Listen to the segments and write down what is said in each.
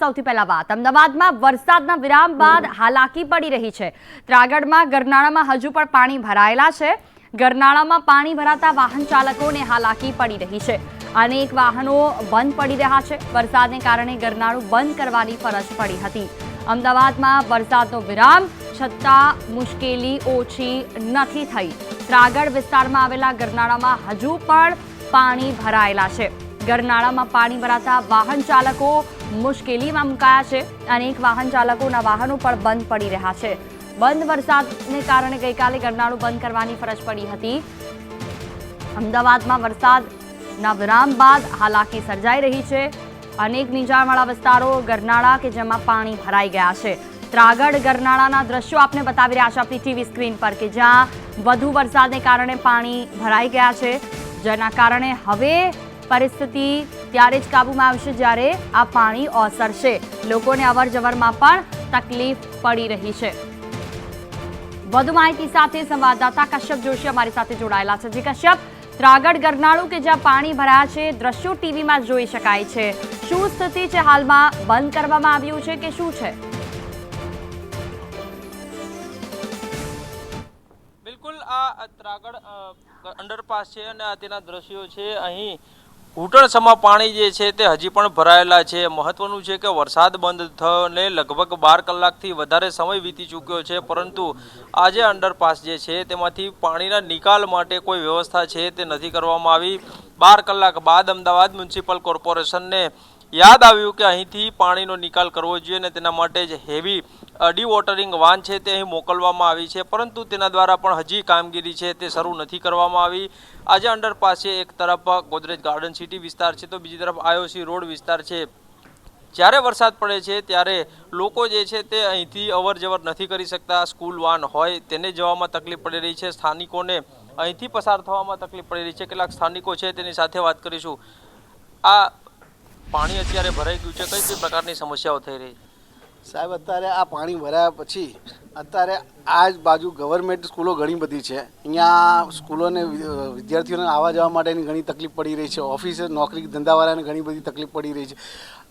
સૌથી પહેલા વાત. અમદાવાદમાં વરસાદના વિરામ બાદ હાલાકી પડી રહી છે. ત્રાગડમાં ગરનાળામાં હજુ પણ પાણી ભરાયેલા છે. ગરનાળામાં પાણી ભરાતા વાહન ચાલકોને હાલાકી પડી રહી છે. અનેક વાહનો બંધ પડી રહ્યા છે. વરસાદને કારણે ગરનાળું બંધ કરવાની ફરજ પડી હતી. અમદાવાદમાં વરસાદનો વિરામ, છતાં મુશ્કેલી ઓછી નથી થઈ. ત્રાગડ વિસ્તારમાં આવેલા ગરનાળામાં હજુ પણ પાણી ભરાયેલા છે. ગરનાળામાં પાણી ભરાતા વાહન ચાલકો મુશ્કેલીમાં મુકાયા છે અનેક વાહન ચાલકોના વાહનો પણ બંધ પડી રહ્યા છે. બંધ વરસાદને કારણે ગઈકાલે ગરનાળું બંધ કરવાની ફરજ પડી હતી. અમદાવાદમાં વરસાદના વિરામ બાદ હાલાકી સર્જાઈ રહી છે. અનેક નીચાણવાળા વિસ્તારો ગરનાળા કે જેમાં પાણી ભરાઈ ગયા છે. ત્રાગડ ગરનાળાના દ્રશ્યો આપને બતાવી રહ્યા છે આપણી ટીવી સ્ક્રીન પર કે જ્યાં વધુ વરસાદને કારણે પાણી ભરાઈ ગયા છે. જેના કારણે હવે પરિસ્થિતિ ત્યારે જ કાબૂમાં આવશે જ્યારે આ પાણી ઓસરશે. લોકોને અવર જવરમાં પણ તકલીફ પડી રહી છે. વધુ માહિતી સાથે સંવાદદાતા કશ્યપ જોશી અમારી સાથે જોડાયેલા છે. જી કશ્યપ ત્રાગડ ગરનાળું કે જ્યાં પાણી ભરાયા છે, દ્રશ્યો ટીવીમાં જોઈ શકાય છે. શું સ્થિતિ છે હાલમાં? બંધ કરવામાં આવ્યું છે કે શું છે? બિલકુલ અંડરપાસ છે અને તેના દ્રશ્યો છે. અહીં ઘૂંટણસમાં પાણી જે છે તે હજી પણ ભરાયેલા છે. મહત્વનું છે કે વરસાદ બંધ થને લગભગ બાર કલાકથી વધારે સમય વીતી ચૂક્યો છે. પરંતુ આજે અંડરપાસ જે છે તેમાંથી પાણીના નિકાલ માટે કોઈ વ્યવસ્થા છે તે નથી કરવામાં આવી. બાર કલાક બાદ અમદાવાદ મ્યુનિસિપલ કોર્પોરેશનને યાદ આવ્યું કે અહીંથી પાણીનો નિકાલ કરવો જોઈએ અને તેના માટે જ હેવી ડી વોટરિંગ વાન છે તે અહીં મોકલવામાં આવી છે, પરંતુ તેના દ્વારા પણ હજી કામગીરી છે તે શરૂ નથી કરવામાં આવી. આજે અંડરપાસ છે એક તરફ, ગોદરેજ ગાર્ડન સિટી વિસ્તાર છે, તો બીજી તરફ આયોસી રોડ વિસ્તાર છે. જ્યારે વરસાદ પડે છે, ત્યારે લોકો જે છે તે અહીંથી અવર જવર નથી કરી શકતા. સ્કૂલ વાન હોય તેને જવામાં તકલીફ પડી રહી છે. સ્થાનિકોને અહીંથી પસાર થવામાં તકલીફ પડી રહી છે. કેટલાક સ્થાનિકો છે તેની સાથે વાત કરીશું. આ પાણી અત્યારે ભરાઈ ગયું છે. કઈ કઈ પ્રકારની સમસ્યાઓ થઈ રહી છે? સાહેબ, અત્યારે આ પાણી ભરાયા પછી અત્યારે આ જ બાજુ ગવર્મેન્ટ સ્કૂલો ઘણી બધી છે. અહીંયા સ્કૂલોને વિદ્યાર્થીઓને આવવા જવા માટેની ઘણી તકલીફ પડી રહી છે. ઓફિસે નોકરી ધંધાવાળાને ઘણી બધી તકલીફ પડી રહી છે.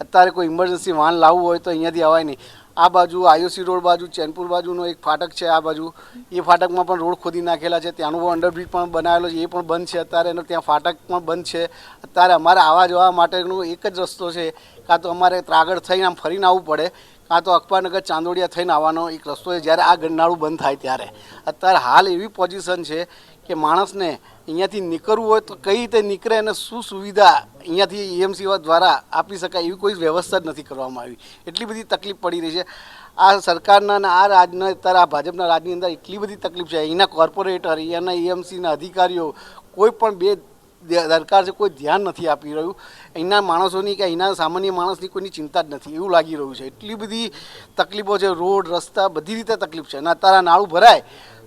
અત્યારે કોઈ ઇમરજન્સી વાહન લાવવું હોય તો અહીંયાથી અવાય નહીં. આ બાજુ આઈઓસી રોડ બાજુ, ચેનપુર બાજુનો એક ફાટક છે આ બાજુ. એ ફાટકમાં પણ રોડ ખોદી નાખેલા છે. ત્યાંનું અંડરબ્રિજ પણ બનાવેલો છે. એ પણ બંધ છે અત્યારે એનો ત્યાં ફાટક પણ બંધ છે. અત્યારે અમારે આવવા જવા માટેનો એક જ રસ્તો છે. કાં તો અમારે ત્રાગડ થઈને આમ ફરીને આવવું પડે. કાં તો અખબારનગર ચાંદોડિયા થઈને આવવાનો એક રસ્તો છે, જ્યારે આ ગંડાળું બંધ થાય ત્યારે. અત્યારે હાલ એવી પોઝિશન છે કે માણસને અહીંયાથી નીકળવું હોય તો કઈ રીતે નીકળે અને શું સુવિધા અહીંયાથી એએમસી દ્વારા આપી શકાય એવી કોઈ વ્યવસ્થા જ નથી કરવામાં આવી. એટલી બધી તકલીફ પડી રહી છે. આ સરકારના અને આ રાજના, અત્યારે આ ભાજપના રાજની અંદર એટલી બધી તકલીફ છે. અહીંના કોર્પોરેટર અહીંયાના એએમસીના અધિકારીઓ કોઈ પણ બે દરકાર છે, કોઈ ધ્યાન નથી આપી રહ્યું. અહીંના માણસોની કે અહીંના સામાન્ય માણસની કોઈની ચિંતા જ નથી, એવું લાગી રહ્યું છે. એટલી બધી તકલીફો છે, રોડ, રસ્તા, બધી રીતે તકલીફ છે. અને અત્યારે નાળું ભરાય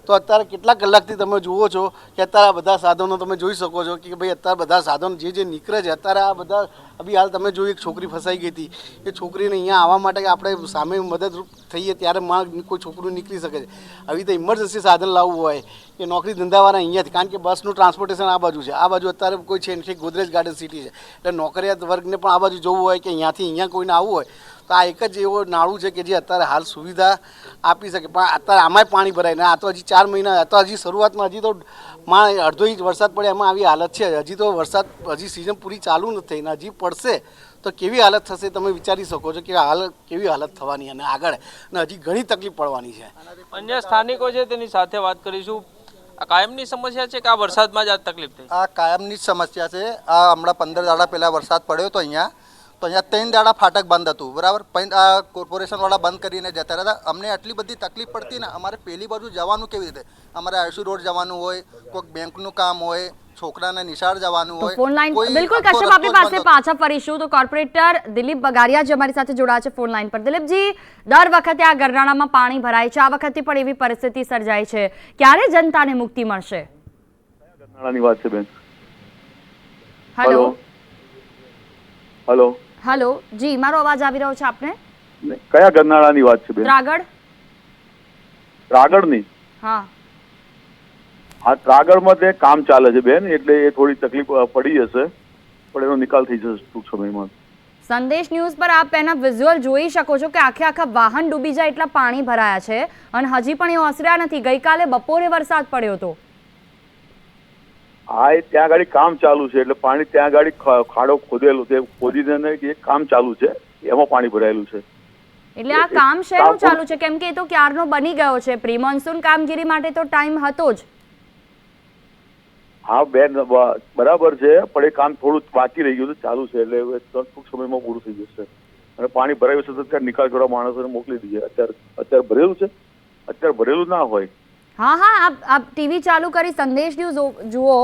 તો અત્યારે કેટલા કલાકથી તમે જુઓ છો કે અત્યારે આ બધા સાધનો તમે જોઈ શકો છો કે ભાઈ અત્યારે બધા સાધનો જે જે નીકળે છે, અત્યારે આ બધા અભી હાલ તમે જોયું એક છોકરી ફસાઈ ગઈ હતી. એ છોકરીને અહીંયા આવવા માટે આપણે સામે મદદરૂપ થઈએ ત્યારે માં કોઈ છોકરું નીકળી શકે છે. આવી રીતે ઇમરજન્સી સાધન લાવવું હોય કે નોકરી ધંધાવાળા અહીંયાથી, કારણ કે બસનું ટ્રાન્સપોર્ટેશન આ બાજુ છે. આ બાજુ અત્યારે કોઈ છે નહીં, ગોદરેજ ગાર્ડન સિટી છે. એટલે નોકરિયાત વર્ગને પણ આ બાજુ જવું હોય કે અહીંયાથી અહીંયા કોઈને આવવું હોય તો આ એક જ એવો નાળું છે કે જે અત્યારે હાલ સુવિધા આપી શકે. પણ અત્યારે આમાંય પાણી ભરાય ને આ તો હજી ચાર મહિના આ તો હજી શરૂઆતમાં હજી તો માં અડધો ઇંચ વરસાદ પડે એમાં આવી હાલત છે. હજી તો વરસાદ હજી સિઝન પૂરી ચાલુ નથી થઈને હજી પડશે તો કેવી હાલત થશે તમે વિચારી શકો છો કે હાલ કેવી હાલત થવાની અને આગળ. અને હજી ઘણી તકલીફ પડવાની છે. અન્ય સ્થાનિકો છે તેની સાથે વાત કરીશું. આ કાયમની સમસ્યા છે કે આ વરસાદમાં જ આ તકલીફ થઈ? આ કાયમની જ સમસ્યા છે. આ હમણાં પંદર દાડા પહેલાં વરસાદ પડ્યો હતો અહીંયા. તો અહીંયા ત્રણ દાડા ફાટક બંધ હતું બરાબર? પણ આ કોર્પોરેશનવાળા બંધ કરીને જતા રહ્યા હતા અમને આટલી બધી તકલીફ પડતી ને અમારે પેલી બાજુ જવાનું કેવી રીતે? અમારે આયુષી રોડ જવાનું હોય કોઈક બેંકનું કામ હોય છોકરાને નિશાળ જવાનું હોય ફોન લાઈન બિલકુલ કશ્યપ આપણી પાસે પાછા ફરીશું. તો કોર્પોરેટર દિલીપ બગારિયા જે અમારી સાથે જોડાયા છે ફોન લાઈન પર. દિલીપજી દર વખતે આ ગરનાળામાં પાણી ભરાય છે. આ વખતે પણ એવી પરિસ્થિતિ સર્જાય છે. ક્યારે જનતાને મુક્તિ મળશે? ગરનાળાની વાત છે બેન. હેલો. હલો. હેલો જી મારો અવાજ આવી રહ્યો છે આપને? કયા ગરનાળાની વાત છે બેન? ત્રાગડ? ત્રાગડની? હા. આ ત્રાગડમાં તે કામ ચાલે છે બેન એટલે એ થોડી તકલીફ પડી જશે પણ એનો નિકાલ થઈ જશે ટૂંક સમયમાં. સંદેશ ન્યૂઝ પર આપ એના વિઝ્યુઅલ જોઈ શકો છો કે આખે આખા વાહન ડૂબી જાય એટલા પાણી ભરાયા છે અને હજી પણ એ ઓસર્યા નથી. ગઈકાલે બપોરે વરસાદ પડ્યો હતો. આ એ ત્યાં ગાડી કામ ચાલુ છે એટલે પાણી ત્યાં ગાડી ખાડો ખોદેલો છે ખોદીને એ કામ ચાલુ છે એમાં પાણી ભરાયેલું છે. એટલે આ કામ શેનું ચાલુ છે? કેમ કે એ તો ક્યારનો બની ગયો છે પ્રી મોન્સૂન કામગીરી માટે તો ટાઈમ હતો જ. હા બેન બરાબર છે પણ એ કામ થોડું બાકી રહી ગયું ચાલુ છે એટલે ટૂંક સમયમાં પૂરું થઈ જશે. અને પાણી ભરાયું છે તો અત્યારે નિકાલ કરવા માણસોને મોકલી દઈએ અત્યારે અત્યારે ભરેલું છે? અત્યારે ભરેલું ના હોય. હા હા આપ આપ ટીવી ચાલુ કરી સંદેશ ન્યૂઝ જુઓ.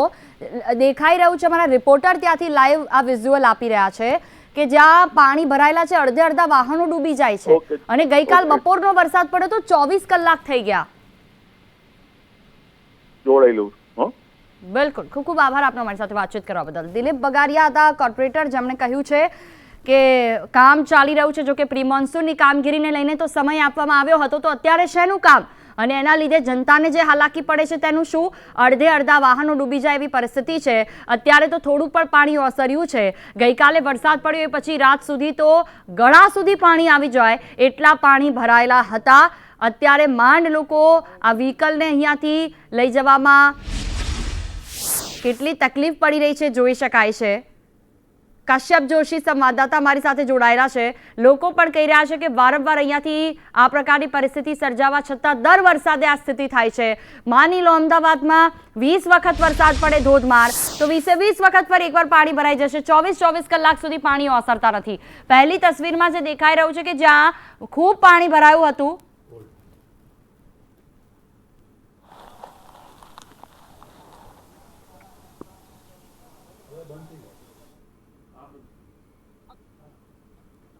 દેખાઈ રહ્યું છે અમારા રિપોર્ટર ત્યાંથી લાઈવ આ વિઝ્યુઅલ આપી રહ્યા છે કે જ્યાં પાણી ભરાયેલા છે અડધે અડધા વાહનો ડૂબી જાય છે. અને ગઈકાલ બપોરનો વરસાદ પડ્યો તો ચોવીસ કલાક થઈ ગયા. જોડાયેલું. બિલકુલ. ખૂબ ખૂબ આભાર આપનો મારી સાથે વાતચીત કરવા બદલ. દિલીપ બગારિયા હતા કોર્પોરેટર જેમણે કહ્યું છે કે કામ ચાલી રહ્યું છે જો કે પ્રી મોન્સૂનની કામગીરીને લઈને તો સમય આપવામાં આવ્યો હતો. તો અત્યારે શેનું કામ? અને એના લીધે જનતાને જે હાલાકી પડે છે તેનું શું? અડધે અડધા વાહનો ડૂબી જાય એવી પરિસ્થિતિ છે. અત્યારે તો થોડું પણ પાણી ઓસર્યું છે. ગઈકાલે વરસાદ પડ્યો એ પછી રાત સુધી તો ગળા સુધી પાણી આવી જાય. એટલા પાણી ભરાયેલા હતા. અત્યારે માંડ લોકો આ વ્હીકલને અહીંયાથી લઈ જવામાં કેટલી તકલીફ પડી રહી છે જોઈ શકાય છે. કશ્યપ જોશી સંવાદદાતા મારી સાથે જોડાયેલા છે. લોકો પણ કહી રહ્યા છે કે વારંવાર અહીંયાથી આ પ્રકારની પરિસ્થિતિ સર્જાવા છતાં દર વરસાદે આ સ્થિતિ થાય છે. માની લો, અમદાવાદમાં વીસ વખત વરસાદ પડે ધોધમાર, તો વીસે વીસ વખત પર એકવાર પાણી ભરાઈ જશે. ચોવીસ ચોવીસ કલાક સુધી પાણી ઓસરતા નથી. પહેલી તસવીરમાં જે દેખાઈ રહ્યું છે કે જ્યાં ખૂબ પાણી ભરાયું હતું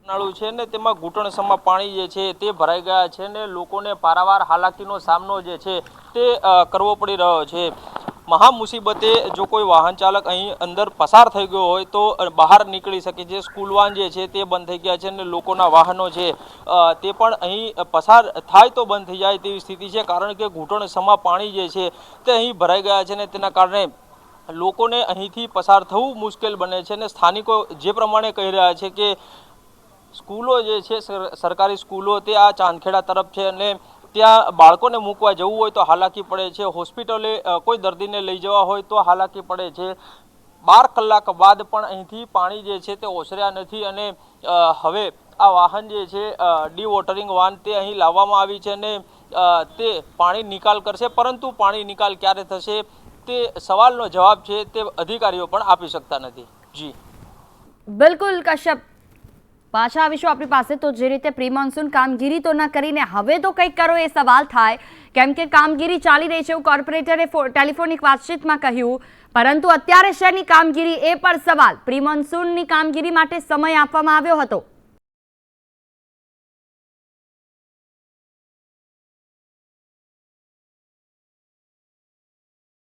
નાળું છે ને તેમાં ઘૂંટણસમાં પાણી જે છે તે ભરાઈ ગયા છે ને લોકોને પારાવાર હાલાકીનો સામનો જે છે તે કરવો પડી રહ્યો છે. મહા મુસીબતે જો કોઈ વાહન ચાલક અહીં અંદર પસાર થઈ ગયો હોય તો બહાર નીકળી શકે છે. સ્કૂલ વાન જે છે તે બંધ થઈ ગયા છે અને લોકોના વાહનો છે તે પણ અહીં પસાર થાય તો બંધ થઈ જાય તેવી સ્થિતિ છે. કારણ કે ઘૂંટણસમાં પાણી જે છે તે અહીં ભરાઈ ગયા છે ને તેના કારણે લોકોને અહીંથી પસાર થવું મુશ્કેલ બને છે અને સ્થાનિકો જે પ્રમાણે કહી રહ્યા છે કે સ્કૂલો જે છે, સર- સરકારી સ્કૂલો, તે આ ચાંદખેડા તરફ છે અને ત્યાં બાળકોને મૂકવા જવું હોય તો હાલાકી પડે છે. હોસ્પિટલે કોઈ દર્દીને લઈ જવા હોય તો હાલાકી પડે છે. બાર કલાક બાદ પણ અહીંથી પાણી જે છે તે ઓસર્યા નથી અને હવે આ વાહન જે છે ડી વોટરિંગ વાન તે અહીં લાવવામાં આવી છે અને તે પાણી નિકાલ કરશે. પરંતુ પાણી નિકાલ ક્યારે થશે તે સવાલનો જવાબ છે તે અધિકારીઓ પણ આપી શકતા નથી. જી. બિલકુલ, કશ્યપ. પાછા આવીશું આપણી પાસે. તો જે રીતે પ્રી મોન્સૂન કામગીરી તો ન કરીને હવે તો કંઈક કરો એ સવાલ થાય. કેમ કે કામગીરી ચાલી રહી છે એવું કોર્પોરેટરે ટેલિફોનિક વાતચીતમાં કહ્યું. પરંતુ અત્યારે શેની કામગીરી એ પર સવાલ. પ્રી મોન્સૂનની કામગીરી માટે સમય આપવામાં આવ્યો હતો.